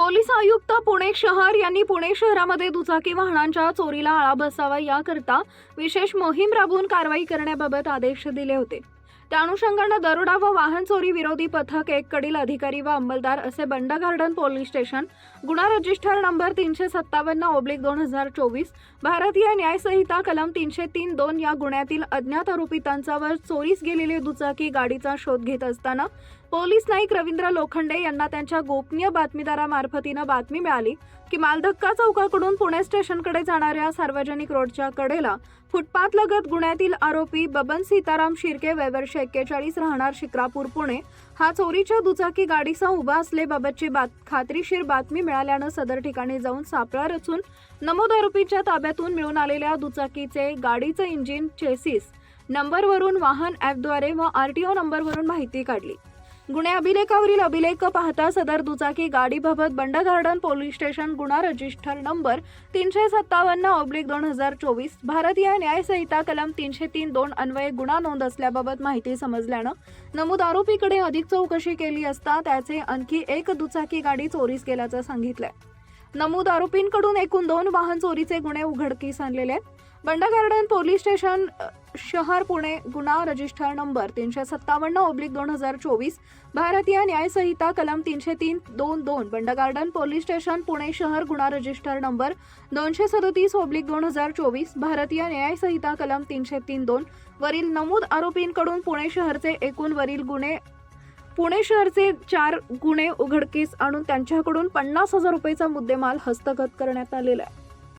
Police आयुक्त पुणे शहर यांनी पुणे शहरामध्ये दुचाकी वाहनांच्या चोरीला आळा बसावा याकरता विशेष मोहीम राबवून कारवाई करण्याबाबत आदेश दिले होते. त्या अनुषंगानं दरोडा व वाहन चोरी विरोधी पथक एक कडील अधिकारी व अंमलदार असे बंड गार्डन पोलीस स्टेशन गुन्हा रजिस्टर नंबर तीनशे सत्तावन्न ओब्लिक दोन हजार चोवीस भारतीय न्यायसंहिता कलम तीनशे तीन दोन या गुन्ह्यातील अज्ञात आरोपितांच्यावर चोरीस गेलेली दुचाकी गाडीचा शोध घेत असताना पोलीस नाईक रवींद्र लोखंडे यांना त्यांच्या गोपनीय बातमीदारामार्फतीनं बातमी मिळाली की मालधक्का चौकाकडून पुणे स्टेशनकडे जाणाऱ्या सार्वजनिक रोडच्या कडेला फुटपाथ लगत गुन्ह्यातील आरोपी बबन सीताराम शिर्के वयवर्ष एक्केचाळीस राहणार शिक्रापूर पुणे. हा चोरीच्या दुचाकी गाडीसह उभा असलेबाबतची बात खात्रीशीर बातमी मिळाल्यानं सदर ठिकाणी जाऊन सापळा रचून नमोद आरोपीच्या ताब्यातून मिळून आलेल्या दुचाकीचे गाडीचं इंजिन चेसिस नंबरवरून वाहन ॲपद्वारे व आर टी ओ नंबरवरून माहिती काढली. गुन्हे अभिलेखावरील अभिलेख पाहता सदर दुचाकी गाडीबाबत बंड गार्डन पोलीस स्टेशन गुन्हा रजिस्टर नंबर तीनशे सत्तावन्न ऑब्लिक दोन हजार चोवीस भारतीय न्यायसंहिता कलम तीनशे तीन दोन अन्वये गुन्हा नोंद असल्याबाबत माहिती समजल्यानं नमूद आरोपीकडे अधिक चौकशी केली असता त्याचे आणखी एक दुचाकी गाडी चोरीस गेल्याचं सांगितलंय. नमूद आरोपींकडून एकूण दोन वाहन चोरीचे गुन्हे उघडकीस आणलेले आहेत. बंड गार्डन पोलीस स्टेशन शहर पुणे गुन्हा रजिस्टर नंबर तीनशे सत्तावन्न ओब्लिक दोन हजार चोवीस भारतीय न्यायसंहिता कलम तीनशे तीन दोन दोन बंड गार्डन पोलीस स्टेशन पुणे शहर गुन्हा रजिस्टर नंबर दोनशे सदतीस ओब्लिक दोन हजार चोवीस भारतीय न्यायसंहिता कलम तीनशे तीन दोन वरील नमूद आरोपींकडून पुणे शहरचे एकूण वरील गुन्हे पुणे शहरचे चार गुन्हे उघडकीस आणून त्यांच्याकडून पन्नास हजार रुपयेचा मुद्देमाल हस्तगत करण्यात आलेला आहे.